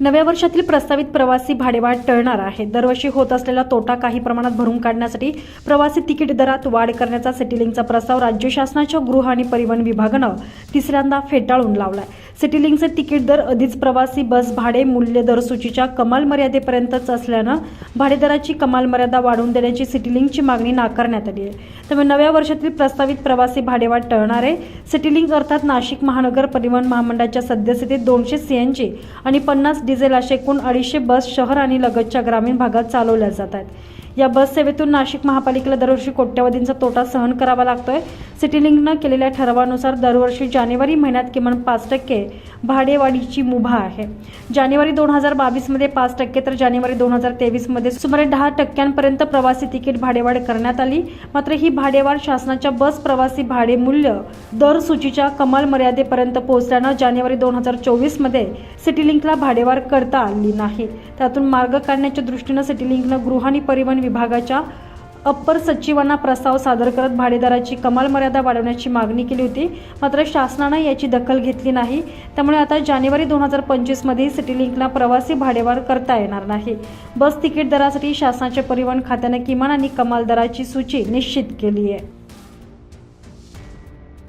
नव्या वर्षातील प्रस्तावित प्रवासी भाडेवाढ टळणार आहे. दरवर्षी होत असलेला तोटा काही प्रमाणात भरून काढण्यासाठी प्रवासी तिकीट दरात वाढ करण्याचा सेटिलिंगचा प्रस्ताव राज्य शासनाच्या गृह आणि परिवहन विभागानं तिसऱ्यांदा फेटाळून लावलाय. सिटीलिंगचे तिकीट दर आधीच प्रवासी बस भाडे मूल्य दर सूचीच्या कमाल मर्यादेपर्यंतच असल्यानं भाडेदराची कमाल मर्यादा वाढवून देण्याची सिटीलिंगची मागणी नाकारण्यात आली आहे. त्यामुळे नव्या वर्षातील प्रस्तावित प्रवासी भाडेवाढ टळणार आहे सिटीलिंग अर्थात नाशिक महानगर परिवहन महामंडळाच्या सद्यस्थितीत दोनशे सीएनजी आणि पन्नास डिझेल अशा एकूण अडीचशे बस शहर आणि लगतच्या ग्रामीण भागात चालवल्या जात आहेत. या बस सेवेतून नाशिक महापालिकेला दरवर्षी कोट्यवधींचा तोटा सहन करावा लागतोय. सिटीलिंगनं केलेल्या ठरावानुसार दरवर्षी जानेवारी महिन्यात किमान पाच टक्के भाडेवाढीची मुभा आहे. जानेवारी दोन हजार बावीसमध्ये पाच टक्के तर जानेवारी दोन हजार तेवीसमध्ये सुमारे दहा टक्क्यांपर्यंत प्रवासी तिकीट भाडेवाढ करण्यात आली. मात्र ही भाडेवाढ शासनाच्या बस प्रवासी भाडे मूल्य दर सूचीच्या कमाल मर्यादेपर्यंत पोहोचल्यानं जानेवारी दोन हजार चोवीसमध्ये सिटीलिंकला भाडेवाढ करता आली नाही. त्यातून मार्ग काढण्याच्या दृष्टीनं सिटीलिंकनं गृह आणि परिवहन विभागाच्या अप्पर सचिवांना प्रस्ताव सादर करत भाडेदाराची कमाल मर्यादा वाढवण्याची मागणी केली होती. मात्र शासनानं याची दखल घेतली नाही. त्यामुळे आता जानेवारी दोन हजार पंचवीसमध्ये सिटीलिंकला प्रवासी भाडेवाढ करता येणार नाही. बस तिकीट दरासाठी शासनाच्या परिवहन खात्याने किमान आणि कमाल दराची सूची निश्चित केली आहे.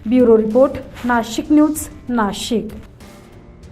Bureau report Nashik news Nashik.